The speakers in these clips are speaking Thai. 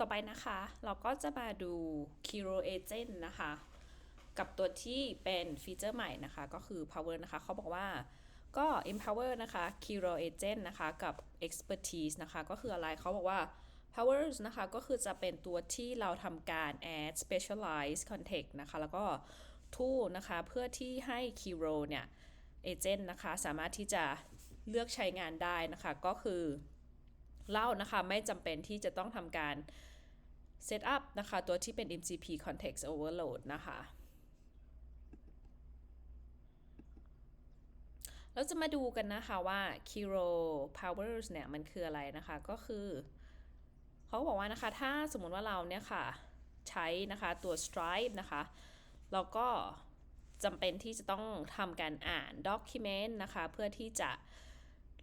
ต่อไปนะคะ เราก็จะมาดู Kiro Agent นะคะ กับตัวที่เป็นฟีเจอร์ใหม่นะคะ ก็คือ Power นะคะ เขาบอกว่าก็ empower นะคะ Kiro Agent นะคะ กับ expertise นะคะ ก็คืออะไรเขาบอกว่า powers นะคะ ก็คือจะเป็นตัวที่เราทำการ add specialized context นะคะ แล้วก็ tool นะคะ เพื่อที่ให้ Kiro เนี่ย agent นะคะ สามารถที่จะเลือกใช้งานได้นะคะ ก็คือ เล่านะคะ ไม่จำเป็นที่จะต้องทำการ set up นะคะ ตัวที่เป็น MCP context overload นะคะ เราจะมาดูกันนะคะว่า Kiro powers เนี่ย มันคืออะไรนะคะ ก็คือ เขาบอกว่านะคะ ถ้าสมมติว่าเราเนี่ยค่ะ ใช้นะคะตัว stripe นะคะเราก็จำเป็นที่จะต้องทำการอ่าน document นะคะ เพื่อที่จะ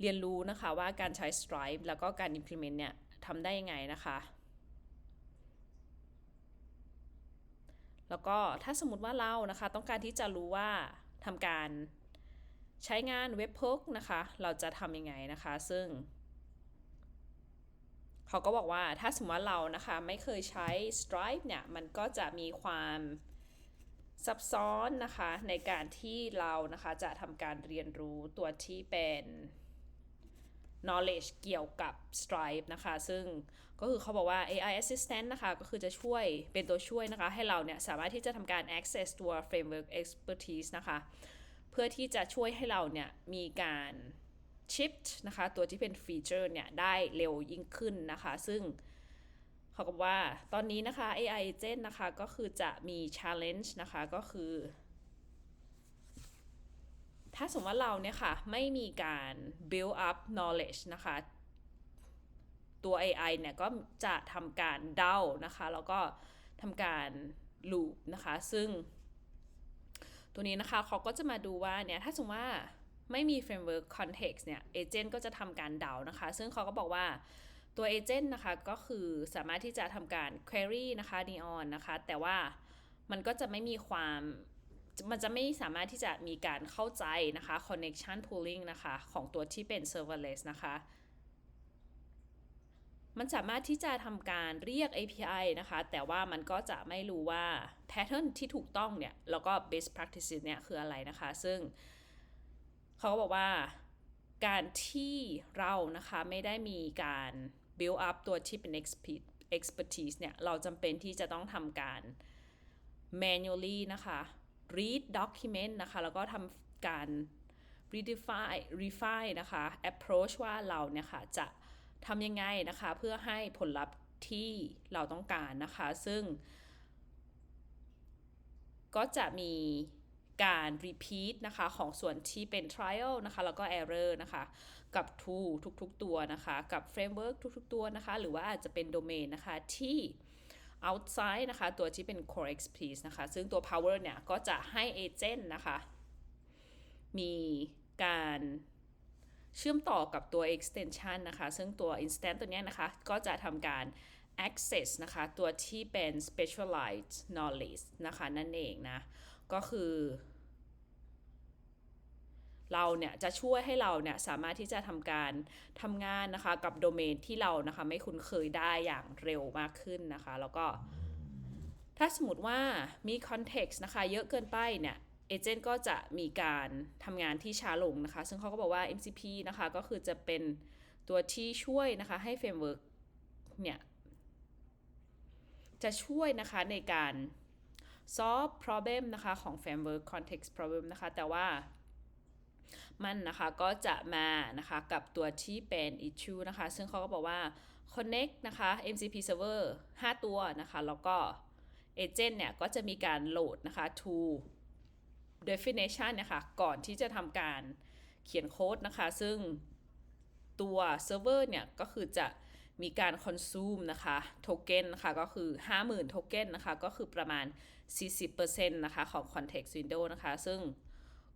เรียนรู้นะคะว่าการใช้ stripe แล้วก็การ implement เนี่ยทำได้ยังไงนะคะ แล้วก็ถ้าสมมติว่าเรานะคะ ต้องการที่จะรู้ว่าทำการใช้งานเว็บพกนะคะ เราจะทำยังไงนะคะ ซึ่ง เขาก็บอกว่าถ้าสมมติว่าเรานะคะไม่เคยใช้ Stripe เนี่ย มันก็จะมีความซับซ้อนนะคะในการที่เรานะคะจะทำการเรียนรู้ตัวที่เป็น knowledge เกี่ยวกับ Stripe นะคะ ซึ่งก็คือเขาบอกว่า AI assistant นะคะ ก็คือจะช่วยเป็นตัวช่วยนะคะ ให้เราเนี่ยสามารถที่จะทำการ access ตัว framework expertise นะคะ เพื่อที่จะช่วยให้เราเนี่ยมีการ shift นะคะ ตัวที่เป็นฟีเจอร์เนี่ย ได้เร็วยิ่งขึ้นนะคะ ซึ่งเขาก็ว่าตอนนี้นะคะ AI agent นะคะ ก็คือจะมี challenge นะคะ ก็คือ ถ้าสมมติว่าเราเนี่ยค่ะไม่มีการ build up knowledge นะคะตัว AI เนี่ยก็จะทำการเดานะคะ แล้วก็ทำการ loop นะคะ ซึ่ง ตัวนี้นะคะเขาก็จะมาดูว่าเนี่ยถ้าสมมติว่าไม่มี framework context เนี่ย agent ก็จะทำการเดานะคะ ซึ่งเขาก็บอกว่าตัว agent นะคะก็คือสามารถที่จะทำการ query นะคะ neon นะคะ แต่ว่ามันก็จะไม่มีความ มันจะไม่สามารถที่จะมีการเข้าใจนะคะ connection pooling นะคะ ของตัวที่เป็น serverless นะคะ มันสามารถที่จะทำการเรียก API นะคะ แต่ว่ามันก็จะไม่รู้ว่า pattern ที่ถูกต้องเนี่ย แล้วก็ best practices เนี่ยคืออะไรนะคะ ซึ่งเขาบอกว่าการที่เรานะคะไม่ได้มีการ build up ตัวที่เป็น expertise เนี่ย เราจำเป็นที่จะต้องทำการ manually นะคะ read document นะคะ แล้วก็ทำการ redefine refine นะคะ approach ว่าเราเนี่ยค่ะจะทำยังไงนะคะ เพื่อให้ผลลัพธ์ที่เราต้องการนะคะ ซึ่ง ก็จะมีการ repeat นะคะของส่วนที่เป็น trial นะคะ แล้วก็ error นะคะ กับ tool ทุกๆ ตัวนะคะ กับ framework ทุกๆ ตัวนะคะ หรือว่าอาจจะเป็น domain นะคะที่ outside นะคะ ตัวที่เป็น core expertise นะคะ ซึ่งตัว power เนี่ย ก็จะให้ agent นะคะ มีการเชื่อมต่อกับตัว extension นะคะ ซึ่งตัว instance ตัวนี้นะคะ ก็จะทำการ access นะคะ ตัวที่เป็น specialized knowledge นะคะ นั่นเองนะ ก็คือ เราเนี่ยจะช่วยให้เราเนี่ยสามารถที่จะทำการทำงานนะคะกับโดเมนที่เรานะคะไม่คุ้นเคยได้อย่างเร็วมากขึ้นนะคะ แล้วก็ ถ้าสมมติว่ามีคอนเท็กซ์นะคะเยอะเกินไปเนี่ยเอเจนต์ก็จะมีการทำงานที่ช้าลงนะคะ ซึ่งเขาก็บอกว่า MCP นะคะก็คือจะเป็นตัวที่ช่วยนะคะให้เฟรมเวิร์กเนี่ยจะช่วยนะคะในการ solve problem นะคะของ framework context problem นะคะ แต่ว่า มันนะคะก็จะมานะคะกับตัวที่เป็น issue นะคะ ซึ่งเขาก็บอกว่า connect นะคะ MCP server 5 ตัวนะคะ แล้วก็ agent เนี่ยก็จะมีการโหลดนะคะ to definition นะคะก่อนที่จะทำการเขียนโค้ดนะคะ ซึ่งตัว server เนี่ยก็คือจะมีการ consume นะคะโทเก้นนะคะก็คือ 50,000 โทเก้นนะคะก็คือประมาณ 40%นะคะของ context window นะคะ ซึ่ง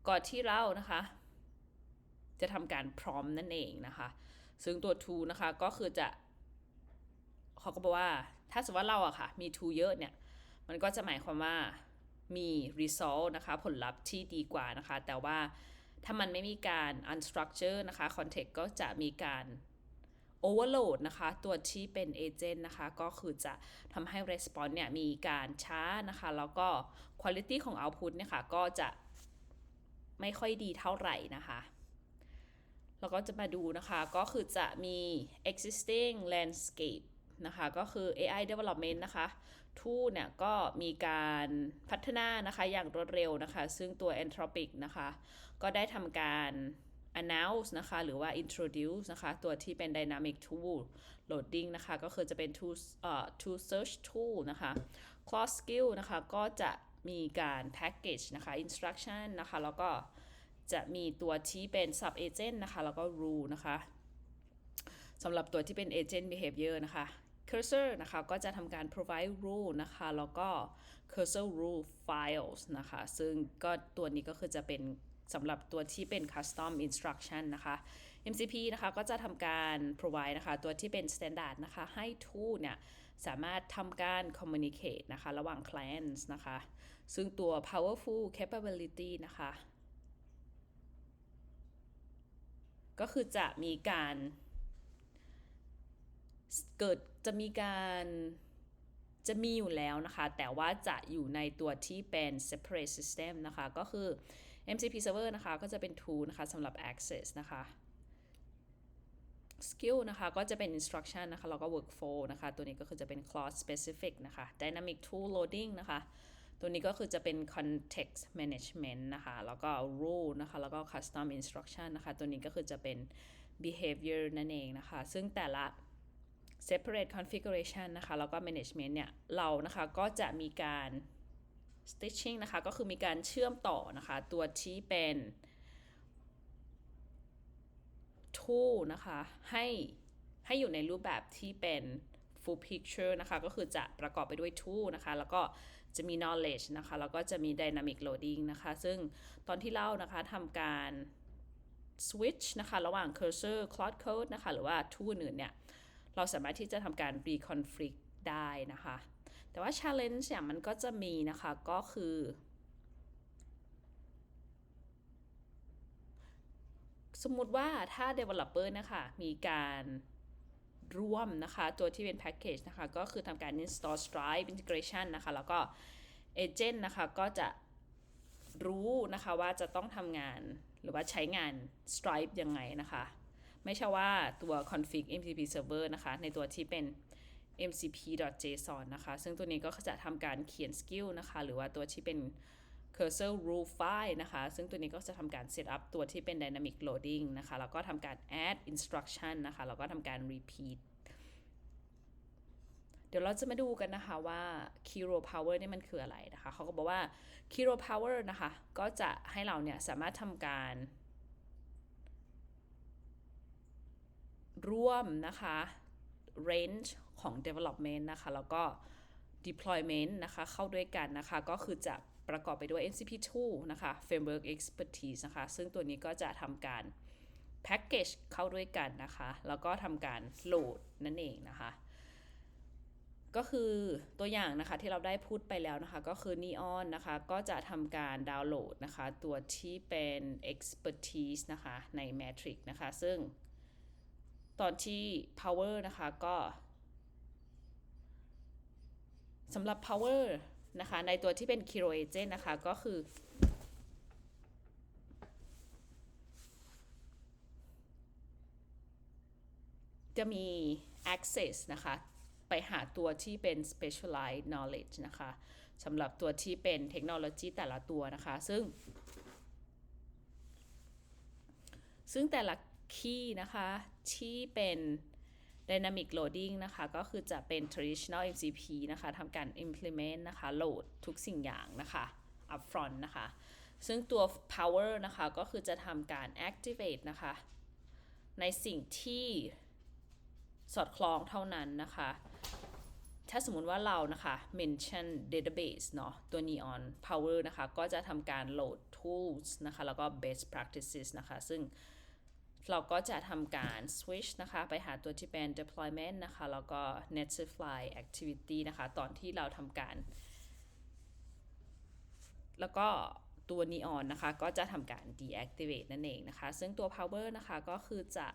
ก่อนที่เรานะคะ จะทำการพร้อมนั่นเองนะคะ ซึ่งตัว tool นะคะก็คือจะเขาก็บอกว่าถ้าสมมติว่าเราอะค่ะมี tool เยอะเนี่ย มันก็จะหมายความว่ามี result นะคะ ผลลัพธ์ที่ดีกว่านะคะ แต่ว่าถ้ามันไม่มีการ unstructure นะคะ context ก็จะมีการ overload นะคะ ตัวที่เป็น agent นะคะ ก็คือจะทำให้ response เนี่ย มีการช้านะคะ แล้วก็ quality ของ output เนี่ยค่ะ ก็จะไม่ค่อยดีเท่าไหร่นะคะ แล้วก็จะมาดูนะคะ ก็คือจะมี existing landscape นะคะ ก็คือ AI development นะคะ tool เนี่ยก็มีการพัฒนานะคะ อย่างรวดเร็วนะคะ ซึ่งตัว Anthropic นะคะ ก็ได้ทำการ announce นะคะ หรือว่า introduce นะคะ ตัวที่เป็น dynamic tool loading นะคะ ก็คือจะเป็น tool เอ่อ tool search tool นะคะ cross skill นะคะ ก็จะมีการ package นะคะ instruction นะคะ แล้วก็ จะมีตัวที่เป็น sub agent นะคะ แล้วก็ rule นะคะสำหรับตัวที่เป็น agent behavior นะคะ cursor นะคะก็จะทำการ provide rule นะคะ แล้วก็ cursor rule files นะคะ ซึ่งก็ตัวนี้ก็คือจะเป็นสำหรับตัวที่เป็น custom instruction นะคะ MCP นะคะก็จะทำการ provide นะคะ ตัวที่เป็น standard นะคะ ให้ tool เนี่ยสามารถทำการ communicate นะคะ ระหว่าง clients นะคะ ซึ่งตัว powerful capability นะคะ ก็คือจะมีการเกิดจะมีการจะมีอยู่แล้วนะคะ แต่ว่าจะอยู่ในตัวที่เป็น separate system นะคะ ก็คือ MCP server นะคะ ก็จะเป็น tool นะคะสำหรับ access นะคะ skill นะคะ ก็จะเป็น instruction นะคะ แล้วก็ workflow นะคะ ตัวนี้ก็คือจะเป็น clause specific นะคะ dynamic tool loading นะคะ ตัวนี้ก็คือจะเป็น context management นะคะ แล้วก็ rule นะคะ แล้วก็ custom instruction นะคะ ตัวนี้ก็คือจะเป็น behavior นั่นเองนะคะ ซึ่งแต่ละ separate configuration นะคะ แล้วก็ management เนี่ย เรานะคะก็จะมีการ stitching นะคะ ก็คือมีการเชื่อมต่อนะคะ ตัวที่เป็น tool นะคะ ให้ให้อยู่ในรูปแบบที่เป็น full picture นะคะ ก็คือจะประกอบไปด้วย tool นะคะ แล้วก็ จะมี knowledge นะคะ แล้วก็จะมี dynamic loading นะคะ ซึ่งตอนที่เล่านะคะทำการ switch นะคะ ระหว่าง cursor cloud code นะคะ หรือว่า tool อื่นเนี่ย เราสามารถที่จะทำการ reconfig ได้นะคะ แต่ว่า challenge เนี่ยมันก็จะมีนะคะ ก็คือสมมุติว่าถ้า developer นะคะ มีการ ร่วมนะคะ ตัวที่เป็น package นะคะ ก็คือทำการ install Stripe integration นะคะ แล้วก็ agent นะคะ ก็จะรู้นะคะว่าจะต้องทำงานหรือว่าใช้งาน Stripe ยังไงนะคะ ไม่ใช่ว่าตัว config mcp server นะคะ ในตัวที่เป็น mcp.json นะคะ ซึ่งตัวนี้ก็จะทำการเขียน skill นะคะ หรือว่าตัวที่เป็น cursor rule file นะคะ ซึ่งตัวนี้ก็จะทำการ set up ตัวที่เป็น dynamic loading นะคะ แล้วก็ทำการ add instruction นะคะ แล้วก็ทำการ repeat เดี๋ยวเราจะมาดูกันนะคะว่า Kiro Power นี่มันคืออะไรนะคะ เขาก็บอกว่า Kiro Power นะคะ ก็จะให้เราเนี่ยสามารถทำการ ร่วมนะคะ range ของ development นะคะ แล้วก็ deployment นะคะ เข้าด้วยกันนะคะ ก็คือจะ ประกอบไปด้วย MCP2 นะคะ framework expertise นะคะ ซึ่งตัวนี้ก็จะทำการ package เข้าด้วยกันนะคะ แล้วก็ทำการโหลดนั่นเองนะคะ ก็คือตัวอย่างนะคะที่เราได้พูดไปแล้วนะคะ ก็คือ Neon นะคะ ก็จะทำการดาวน์โหลดนะคะ ตัวที่เป็น expertise นะคะ ใน Matrix นะคะ ซึ่งตอนที่ power นะคะ ก็สำหรับ power นะคะในตัวที่เป็น Kiro Agent นะคะก็คือ จะมี access นะคะไปหาตัวที่เป็น specialized knowledge นะคะสำหรับตัวที่เป็นเทคโนโลยีแต่ละตัวนะคะ ซึ่ง ซึ่งแต่ละ key นะคะที่เป็น dynamic loading นะคะ ก็คือจะเป็น traditional MCP นะคะทำการ implement นะคะ โหลดทุกสิ่งอย่างนะคะ upfront นะคะ ซึ่งตัว power นะคะ ก็คือจะทำการ activate นะคะ ในสิ่งที่สอดคล้องเท่านั้นนะคะ ถ้าสมมติว่าเรานะคะ mention database เนาะ ตัว neon power นะคะ ก็จะทำการโหลด tools นะคะ แล้วก็ best practices นะคะ ซึ่ง เราก็จะทำการ switch นะคะ ไปหาตัวที่เป็น deployment นะคะ แล้วก็ netlify activity นะคะ ตอนที่เราทำการ แล้วก็ตัว neon นะคะ ก็จะทำการ deactivate นั่นเองนะคะ ซึ่งตัว power นะคะก็คือจะ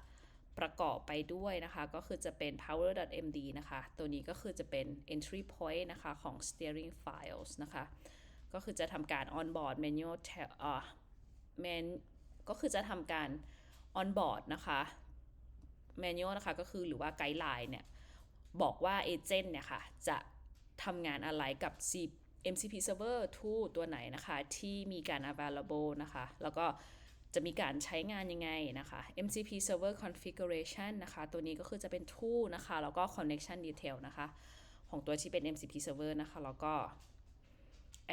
ประกอบไปด้วยนะคะ ก็คือจะเป็น power.md นะคะ ตัวนี้ก็คือจะเป็น entry point นะคะ ของ steering files นะคะ ก็คือจะทำการ onboard manual เอ่อ man ก็คือจะทำการ onboard นะคะ manual นะคะก็คือหรือว่าไกด์ไลน์เนี่ยบอกว่าเอเจนต์เนี่ยค่ะจะทำงานอะไรกับ MCP server 2 ตัวไหนนะคะที่มีการ available นะคะแล้วก็จะมีการใช้งานยังไงนะคะ MCP server configuration นะคะตัวนี้ก็คือจะเป็น tool นะคะแล้วก็ connection detail นะคะของตัวที่เป็น MCP server นะคะแล้วก็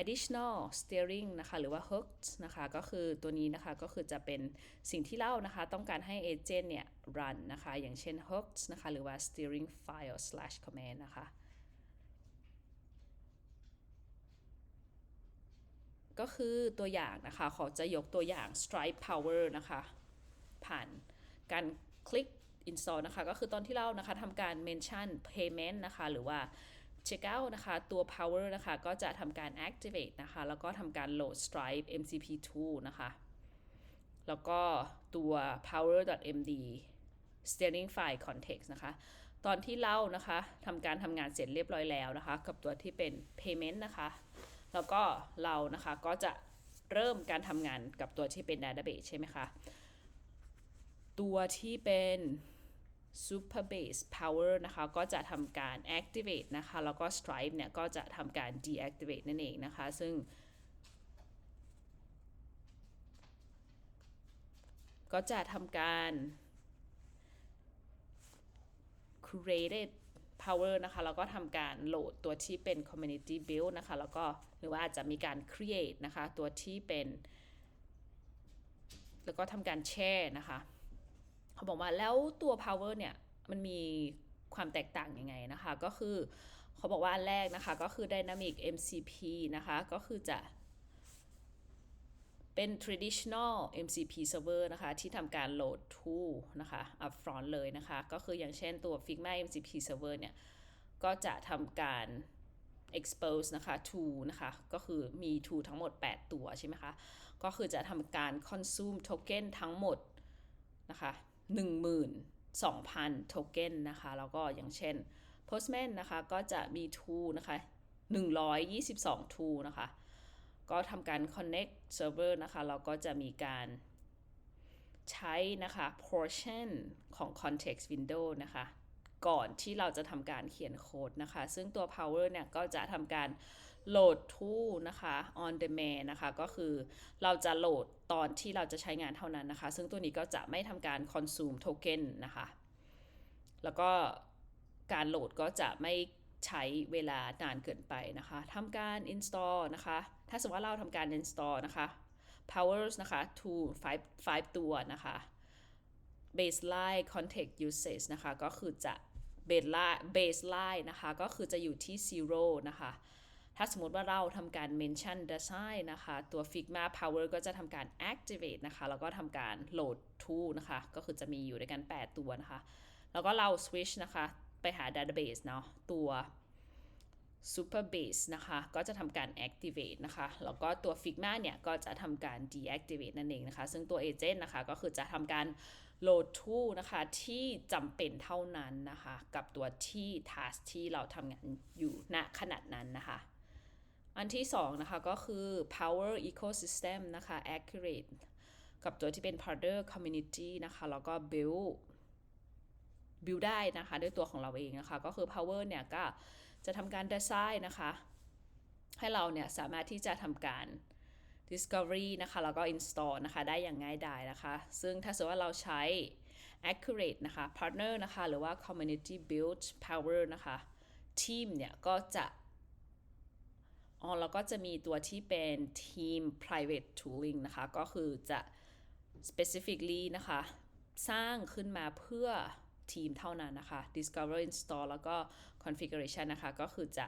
additional steering นะคะ หรือว่า hooks นะคะ ก็คือตัวนี้นะคะ ก็คือจะเป็นสิ่งที่เล่านะคะ ต้องการให้ agent เนี่ย run นะคะ อย่างเช่น hooks นะคะ หรือว่า steering file slash command นะคะ ก็คือตัวอย่างนะคะ ขอจะยกตัวอย่าง Stripe Power นะคะ ผ่านการคลิก install นะคะ ก็คือตอนที่เรานะคะทำการ mention payment นะคะ หรือว่า checkout นะคะ ตัว power นะคะ ก็จะทำการ activate นะคะ แล้วก็ทำการ load Stripe MCP2 นะคะ แล้วก็ตัว power.md steering file context นะคะ ตอนที่เรานะคะทำการทำงานเสร็จเรียบร้อยแล้วนะคะ กับตัวที่เป็น payment นะคะ แล้วก็เรานะคะก็จะเริ่มการทำงานกับตัวที่เป็น database ใช่ไหมคะ ตัวที่เป็น Superbase Power นะคะก็จะทำการ activate นะคะแล้วก็ Stripe เนี่ยก็จะทำการ deactivate นั่นเองนะคะ ซึ่ง ก็จะทำการ created power นะคะแล้วก็ทำการโหลดตัวที่เป็น community build นะคะแล้วก็หรือว่าอาจจะมีการ create นะคะตัวที่เป็น แล้วก็ทำการแช่นะคะ เขาบอกว่าแล้วตัว power เนี่ยมันมีความแตกต่างยังไงนะคะ ก็คือเขาบอกว่าอันแรกนะคะก็คือ dynamic MCP นะคะ ก็คือจะเป็น traditional MCP server นะคะ ที่ทำการโหลด tool นะคะ upfront เลยนะคะ ก็คืออย่างเช่นตัว Figma MCP server เนี่ย ก็จะทำการ expose นะคะ tool นะคะ ก็คือมี tool ทั้งหมด 8 ตัวใช่ไหมคะ ก็คือจะทำการ consume token ทั้งหมดนะคะ 12,000 token นนะคะ แล้วก็อย่างเช่น Postman นะคะก็จะมี tool นะคะ 122 tool นะคะ ก็ทำการ connect server นะคะเราก็จะมีการใช้นะคะ portion ของ context window นะคะ ก่อนที่เราจะทำการเขียนโค้ดนะคะ ซึ่งตัว power เนี่ยก็จะทำการ โหลด to นะคะ on demand นะคะก็คือเราจะโหลดตอนที่เราจะใช้งานเท่านั้นนะคะ ซึ่งตัวนี้ก็จะไม่ทำการ consume token นะคะ แล้วก็การโหลดก็จะไม่ใช้เวลานานเกินไปนะคะทำการ install นะคะ ถ้าสมมติว่าเราทำการ install นะคะ powers นะคะ to 5 5ตัวนะคะ baseline context usage นะคะ ก็คือจะ baseline baseline นะคะ ก็คือจะอยู่ที่ zero นะคะ ถ้าสมมติว่าเราทำการ mention design นะคะ ตัว Figma Power ก็จะทำการ activate นะคะ แล้วก็ทำการ load to นะคะ ก็คือจะมีอยู่ด้วยกัน 8 ตัวนะคะ แล้วก็เรา switch นะคะ ไปหา database เนาะ ตัว Superbase นะคะ ก็จะทำการ activate นะคะ แล้วก็ตัว Figma เนี่ย ก็จะทำการ deactivate นั่นเองนะคะ ซึ่งตัว agent นะคะ ก็คือจะทำการ load to นะคะ ที่จำเป็นเท่านั้นนะคะ กับตัวที่ task ที่เราทำงานอยู่ณขนาดนั้นนะคะ อันที่2นะคะก็คือ power ecosystem นะคะ accurate กับตัวที่เป็น partner community นะคะแล้วก็ build build ได้นะคะด้วยตัวของเราเองนะคะ ก็คือ power เนี่ยก็จะทำการ design นะคะ ให้เราเนี่ยสามารถที่จะทำการ discovery นะคะแล้วก็ install นะคะได้อย่างง่ายดายนะคะ ซึ่งถ้าสมมติว่าเราใช้ accurate นะคะ partner นะคะ หรือว่า community build power นะคะ team เนี่ยก็จะ อ๋อแล้วก็จะมีตัวที่เป็น team private tooling นะคะ ก็คือจะ specifically นะคะ สร้างขึ้นมาเพื่อทีมเท่านั้นนะคะ discover install แล้วก็ configuration นะคะ ก็คือจะ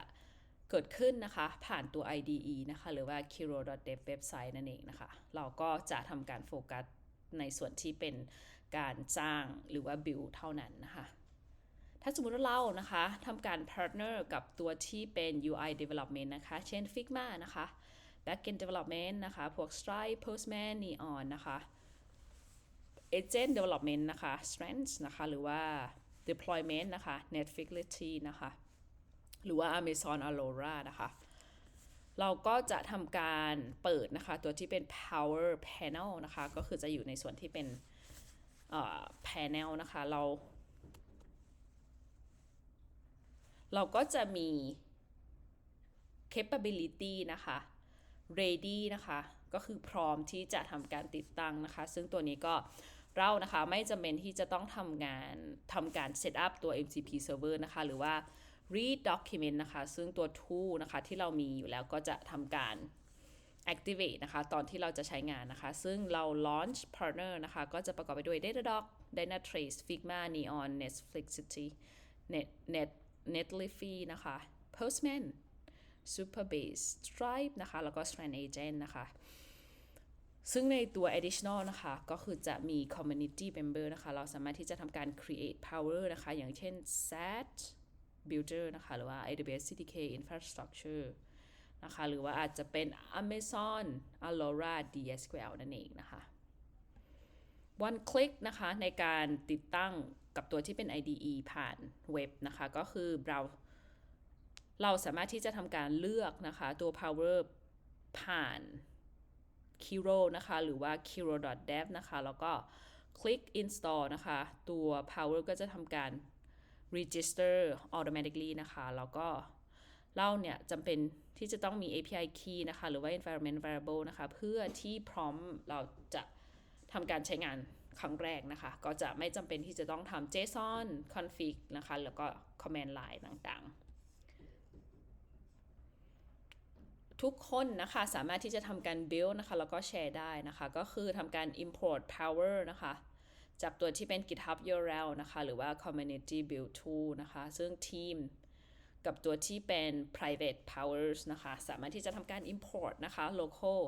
เกิดขึ้นนะคะ ผ่านตัว IDE นะคะ หรือว่า kiro.dev website นั่นเองนะคะ เราก็จะทำการโฟกัสในส่วนที่เป็นการสร้างหรือว่า build เท่านั้นนะคะ ถ้าสมมติว่าเรานะคะทำการ partner กับตัวที่เป็น UI development นะคะ เช่น Figma นะคะ backend development นะคะ พวก Stripe Postman Neon นะคะ agent development นะคะ strengths นะคะ หรือว่า deployment นะคะ netfility นะคะ หรือว่า Amazon Aurora นะคะ เราก็จะทำการเปิดนะคะ ตัวที่เป็น power panel นะคะ ก็คือจะอยู่ในส่วนที่เป็น panel นะคะ เรา เราก็จะมี capability นะคะ ready นะคะ ก็คือพร้อมที่จะทำการติดตั้งนะคะ ซึ่งตัวนี้ก็เรานะคะไม่จำเป็นที่จะต้องทำงานทำการ set up ตัว MCP server นะคะ หรือว่า read document นะคะ ซึ่งตัว tool นะคะที่เรามีอยู่แล้วก็จะทำการ activate นะคะ ตอนที่เราจะใช้งานนะคะ ซึ่งเรา launch partner นะคะ ก็จะประกอบไปด้วย Datadog Dynatrace Figma Neon Netflixity Net Net Netlify นะคะ Postman Superbase Stripe นะคะ แล้วก็ Strand Agent นะคะ ซึ่งในตัว additional นะคะ ก็คือจะมี community member นะคะ เราสามารถที่จะทำการ create power นะคะ อย่างเช่น SAT builder นะคะ หรือว่า AWS CDK infrastructure นะคะ หรือว่าอาจจะเป็น Amazon Aurora DSQL นั่นเองนะคะ one click นะคะ ในการติดตั้ง กับตัวที่เป็น IDE ผ่านเว็บนะคะ ก็คือเราเราสามารถที่จะทำการเลือกนะคะตัว power ผ่าน Kiro นะคะ หรือว่า kiro.dev นะคะ แล้วก็คลิก install นะคะ ตัว power ก็จะทำการ register automatically นะคะ แล้วก็เราเนี่ยจำเป็นที่จะต้องมี API key นะคะ หรือว่า environment variable นะคะ เพื่อที่พร้อมเราจะทำการใช้งาน ครั้งแรกนะคะ ก็จะไม่จำเป็นที่จะต้องทำ JSON config นะคะ แล้วก็ command line ต่างๆ ทุกคนนะคะสามารถที่จะทำการ build นะคะ แล้วก็แชร์ได้นะคะ ก็คือทำการ import power นะคะ จากตัวที่เป็น GitHub URL นะคะ หรือว่า community build tool นะคะ ซึ่งทีมกับตัวที่เป็น private powers นะคะ สามารถที่จะทำการ import นะคะ local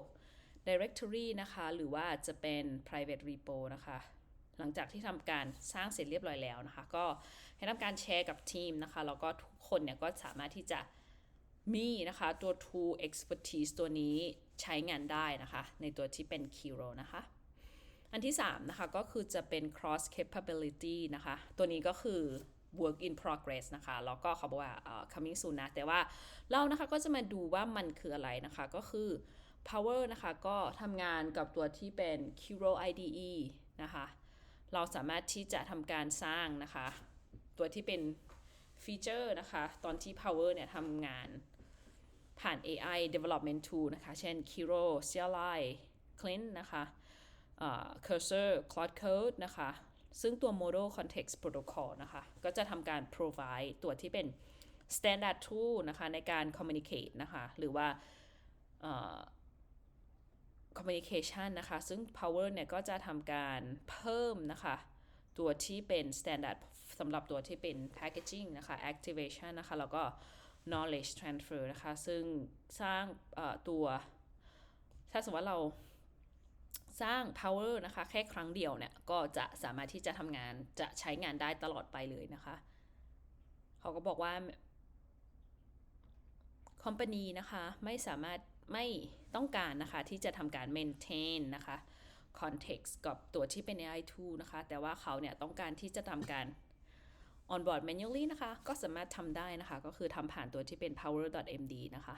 directory นะคะ หรือว่าจะเป็น private repo นะคะ หลังจากที่ทำการสร้างเสร็จเรียบร้อยแล้วนะคะ ก็ให้ทำการแชร์กับทีมนะคะ แล้วก็ทุกคนเนี่ยก็สามารถที่จะมีนะคะตัว tool expertise ตัวนี้ใช้งานได้นะคะ ในตัวที่เป็น Kiro นะคะ อันที่ 3 นะคะ ก็คือจะเป็น cross capability นะคะ ตัวนี้ก็คือ work in progress นะคะ แล้วก็เขาบอกว่า coming soon นะ แต่ว่าเรานะคะก็จะมาดูว่ามันคืออะไรนะคะ ก็คือ power นะคะ ก็ทำงานกับตัวที่เป็น Kiro IDE นะคะ เราสามารถที่จะทำการสร้างนะคะ ตัวที่เป็นฟีเจอร์นะคะ ตอนที่ power เนี่ยทำงานผ่าน AI development tool นะคะ เช่น Kiro CLI Clint นะคะ uh, Cursor Cloud Code นะคะ ซึ่งตัว Model Context Protocol นะคะ ก็จะทำการ provide ตัวที่เป็น standard tool นะคะ ในการ communicate นะคะ หรือว่า uh, communication นะคะ ซึ่ง Power เนี่ยก็จะทำการเพิ่มนะคะ ตัวที่เป็น standard สำหรับตัวที่เป็น packaging นะคะ activation นะคะ แล้วก็ knowledge transfer นะคะ ซึ่งสร้างตัว ถ้าสมมติว่าเราสร้าง power นะคะ แค่ครั้งเดียวเนี่ย ก็จะสามารถที่จะทำงานจะใช้งานได้ตลอดไปเลยนะคะ เขาก็บอกว่า company นะคะ ไม่สามารถไม่ ต้องการนะคะ ที่จะทำการ maintain นะคะ context กับตัวที่เป็น AI tool นะคะ แต่ว่าเขาเนี่ยต้องการที่จะทำการ onboard manually นะคะ ก็สามารถทำได้นะคะ ก็คือทำผ่านตัวที่เป็น power.md นะคะ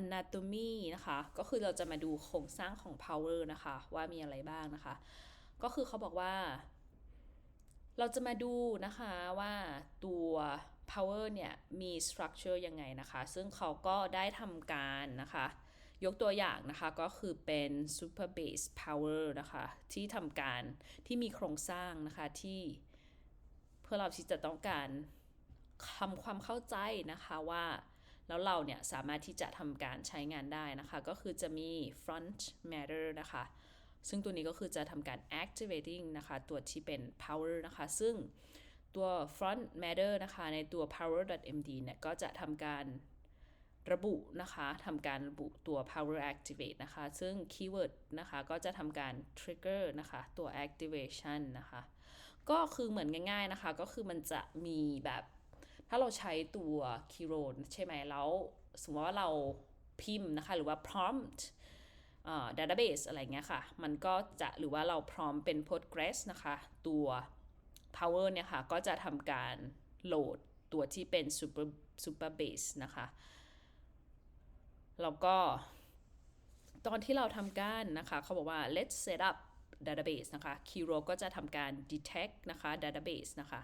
anatomy นะคะ ก็คือเราจะมาดูโครงสร้างของ power นะคะ ว่ามีอะไรบ้างนะคะ ก็คือเขาบอกว่า เราจะมาดูนะคะว่าตัว power เนี่ยมี structure ยังไงนะคะ ซึ่งเขาก็ได้ทำการนะคะ ยกตัวอย่างนะคะก็คือเป็น super base power นะคะ ที่ทำการที่มีโครงสร้างนะคะที่เพื่อเราที่จะต้องการทำความเข้าใจนะคะว่าแล้วเราเนี่ยสามารถที่จะทำการใช้งานได้นะคะ ก็คือจะมี front matter นะคะ ซึ่งตัวนี้ก็คือจะทำการ activating นะคะ ตัวที่เป็น power นะคะ ซึ่ง ตัว front matter นะคะในตัว power.md เนี่ยก็จะทำการระบุนะคะทำการระบุตัว power activate นะคะ ซึ่ง keyword นะคะ ก็จะทำการ trigger นะคะ ตัว activation นะคะ ก็คือเหมือนง่ายๆนะคะ ก็คือมันจะมีแบบ ถ้าเราใช้ตัว keyword ใช่ไหมแล้ว สมมติว่าเราพิมพ์นะคะ หรือว่า prompt database อะไรเงี้ยค่ะ มันก็จะหรือว่าเราพร้อมเป็น Postgres นะคะ ตัว Power เนี่ยค่ะ ก็จะทำการโหลดตัวที่เป็น super super base นะคะ แล้วก็ตอนที่เราทำการนะคะ เขาบอกว่า let's set up database นะคะ Kiro ก็จะทำการ detect นะคะ database นะคะ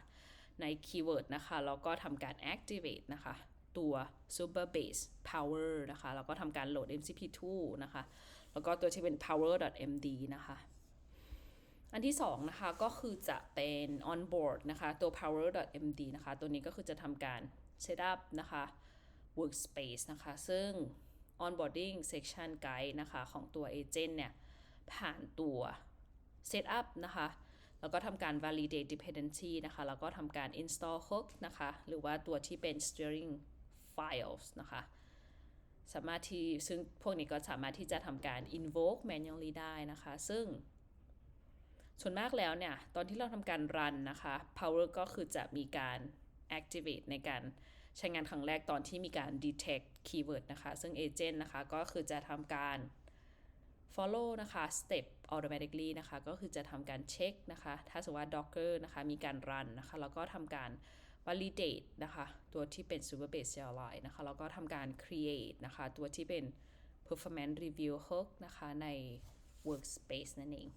ใน keyword นะคะ แล้วก็ทำการ activate นะคะ ตัว super base power นะคะ แล้วก็ทำการโหลด mcp2 นะคะ แล้วก็ตัวที่เป็น power.md นะคะ อันที่สองนะคะก็คือจะเป็น onboard นะคะตัว power.md นะคะตัวนี้ก็คือจะทำการ set up นะคะ workspace นะคะ ซึ่ง onboarding section guide นะคะของตัว agent เนี่ย ผ่านตัว setup นะคะ แล้วก็ทำการ validate dependency นะคะ แล้วก็ทำการ install hook นะคะ หรือว่าตัวที่เป็น steering files นะคะ สามารถที่ซึ่งพวกนี้ก็สามารถที่จะทำการ invoke manually ได้นะคะ ซึ่ง ส่วนมากแล้วเนี่ย ตอนที่เราทำการ run นะคะ power ก็คือจะมีการ activate ในการใช้งานครั้งแรกตอนที่มีการ detect keyword นะคะ ซึ่ง agent นะคะก็คือจะทำการ follow นะคะ step automatically นะคะ ก็คือจะทำการเช็คนะคะ ถ้าสมมติว่า docker นะคะ มีการ run นะคะ แล้วก็ทำการ validate นะคะ ตัวที่เป็น super base CLI นะคะ แล้วก็ทำการ create นะคะ ตัวที่เป็น performance review hook นะคะ ใน workspace นั่นเอง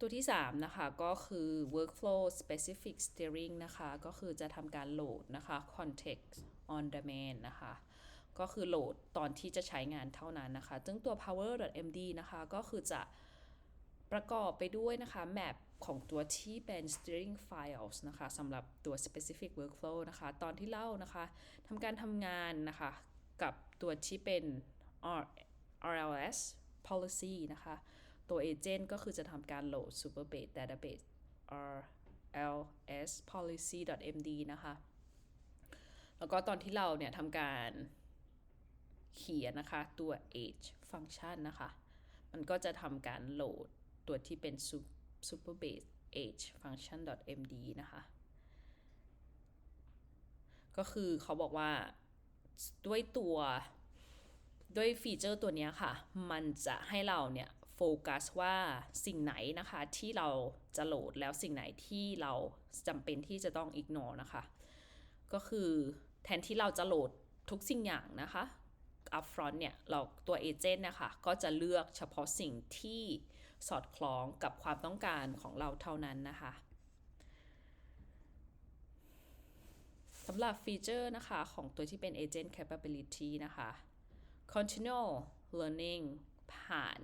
ตัวที่ 3 นะคะ ก็คือ workflow specific steering นะคะ ก็คือจะทำการโหลดนะคะ context on demand นะคะ ก็คือโหลดตอนที่จะใช้งานเท่านั้นนะคะ ซึ่งตัว power.md นะคะ ก็คือจะประกอบไปด้วยนะคะ map ของตัวที่เป็น steering files นะคะสำหรับตัว specific workflow นะคะ ตอนที่เล่านะคะทำการทำงานนะคะ กับตัวที่เป็น RLS policy นะคะ ตัว agent ก็คือจะทำการโหลด Superbase database RLS policy.md นะคะ แล้วก็ตอนที่เราเนี่ยทำการเขียนนะคะ ตัว age function นะคะ มันก็จะทำการโหลดตัวที่เป็น Superbase age function.md นะคะ ก็คือเขาบอกว่าด้วยตัวด้วยฟีเจอร์ตัวนี้ค่ะ มันจะให้เราเนี่ย โฟกัสว่าสิ่งไหนนะคะที่เราจะโหลดแล้วสิ่งไหนที่เราจำเป็นที่จะต้อง ignore นะคะ ก็คือแทนที่เราจะโหลดทุกสิ่งอย่างนะคะ upfront เนี่ยเราตัว agent นะคะ ก็จะเลือกเฉพาะสิ่งที่สอดคล้องกับความต้องการของเราเท่านั้นนะคะสำหรับฟีเจอร์นะคะของตัวที่เป็น agent capability นะคะ continual learning ผ่าน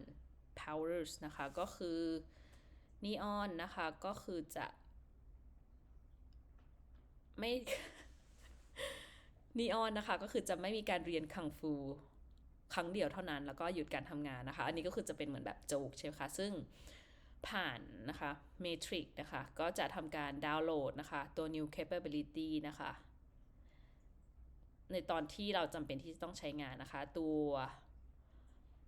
powers นะคะ ก็คือ neon นะคะ ก็คือจะไม่ neon นะคะ ก็คือจะไม่มีการเรียนคังฟูครั้งเดียวเท่านั้น แล้วก็หยุดการทำงานนะคะ อันนี้ก็คือจะเป็นเหมือนแบบโจกใช่ไหมคะ ซึ่งผ่านนะคะ matrix นะคะ ก็จะทำการดาวน์โหลดนะคะ ตัว new capability นะคะ ในตอนที่เราจำเป็นที่จะต้องใช้งานนะคะ ตัว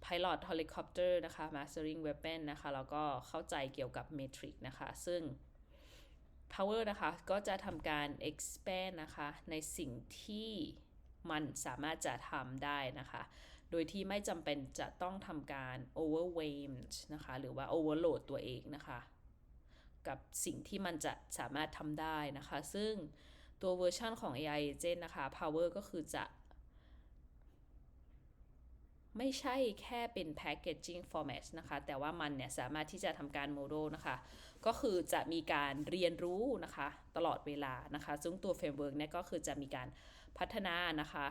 Pilot Helicopter นะคะ Mastering Weapon นะคะแล้วก็เข้าใจเกี่ยวกับ Matrix นะคะ ซึ่ง Power นะคะก็จะทำการ expand นะคะในสิ่งที่มันสามารถจะทำได้นะคะ โดยที่ไม่จำเป็นจะต้องทำการ overwhelmed นะคะ หรือว่า overload ตัวเองนะคะ กับสิ่งที่มันจะสามารถทำได้นะคะ ซึ่งตัวเวอร์ชันของ AI Agent นะคะ Power ก็คือจะ ไม่ใช่แค่เป็น packaging format นะคะ แต่ว่ามันเนี่ยสามารถที่จะทำการ model นะคะ ก็คือจะมีการเรียนรู้นะคะ ตลอดเวลานะคะ ซึ่งตัว framework เนี่ยก็คือจะมีการพัฒนานะคะ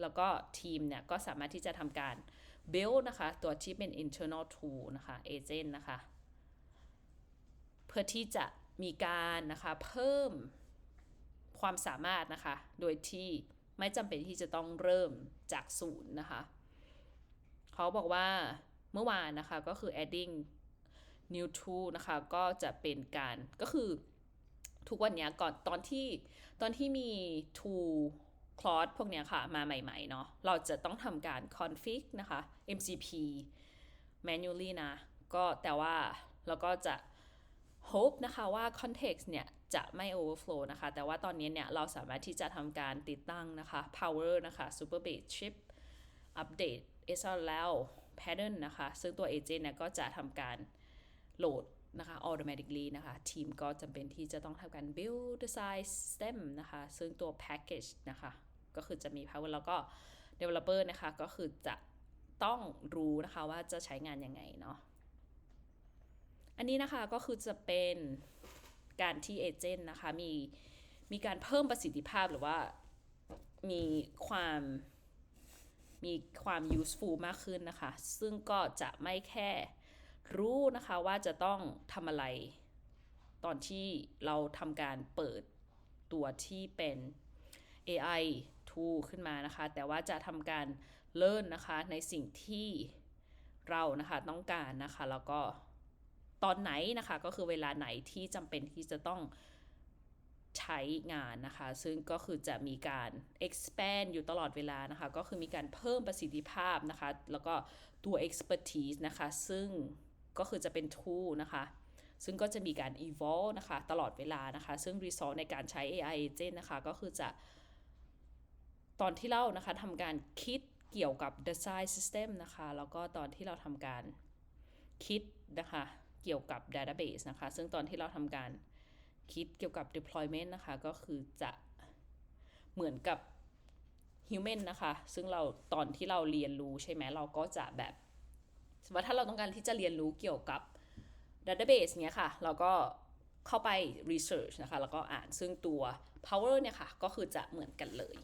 แล้วก็ทีมเนี่ยก็สามารถที่จะทำการ build นะคะ ตัวที่เป็น internal tool นะคะ agent นะคะ เพื่อที่จะมีการนะคะเพิ่มความสามารถนะคะ โดยที่ไม่จำเป็นที่จะต้องเริ่มจากศูนย์นะคะ เขาบอกว่าเมื่อวานนะคะก็คือ adding new tool นะคะก็จะเป็นการก็คือทุกวันนี้ก่อนตอนที่ตอนที่มี tool คลอสพวกเนี้ยค่ะมาใหม่ๆเนาะเราจะต้องทำการ config นะคะ MCP manually นะ ก็แต่ว่าเราก็จะ hope นะคะว่า context เนี่ยจะไม่ overflow นะคะ แต่ว่าตอนนี้เนี่ยเราสามารถที่จะทำการติดตั้งนะคะ power นะคะ super base chip update SLL pattern นะคะ ซึ่งตัว agent เนี่ยก็จะทำการโหลดนะคะ automatically นะคะ ทีมก็จำเป็นที่จะต้องทำการ build design system นะคะ ซึ่งตัว package นะคะ ก็คือจะมี power แล้วก็ developer นะคะ ก็คือจะต้องรู้นะคะว่าจะใช้งานยังไงเนาะ อันนี้นะคะก็คือจะเป็นการที่เอเจนต์นะคะมีมีการเพิ่มประสิทธิภาพหรือว่ามีความ มีความ useful มากขึ้นนะคะ ซึ่งก็จะไม่แค่รู้นะคะว่าจะต้องทำอะไร ตอนที่เราทำการเปิดตัวที่เป็น AI tool ขึ้นมานะคะ แต่ว่าจะทำการ learn นะคะในสิ่งที่เรานะคะต้องการนะคะ แล้วก็ตอนไหนนะคะก็คือเวลาไหนที่จำเป็นที่จะต้อง ใช้งานนะคะ ซึ่งก็คือจะมีการ expand อยู่ตลอดเวลานะคะ ก็คือมีการเพิ่มประสิทธิภาพนะคะ แล้วก็ตัว expertise นะคะ ซึ่งก็คือจะเป็น tool นะคะ ซึ่งก็จะมีการ evolve นะคะ ตลอดเวลานะคะ ซึ่ง result ในการใช้ AI agent นะคะ ก็คือจะ ตอนที่เรานะคะทำการคิดเกี่ยวกับ design system นะคะ แล้วก็ตอนที่เราทำการคิดนะคะ เกี่ยวกับ database นะคะ ซึ่งตอนที่เราทำการ คิดเกี่ยวกับ deployment นะคะ ก็คือจะเหมือนกับ human นะคะ ซึ่งเราตอนที่เราเรียนรู้ใช่ไหมเราก็จะแบบสมมติว่าถ้าเราต้องการที่จะเรียนรู้เกี่ยวกับ database เนี้ยค่ะ เราก็เข้าไป research นะคะ แล้วก็อ่านซึ่งตัว power เนี่ยค่ะ ก็คือจะเหมือนกันเลย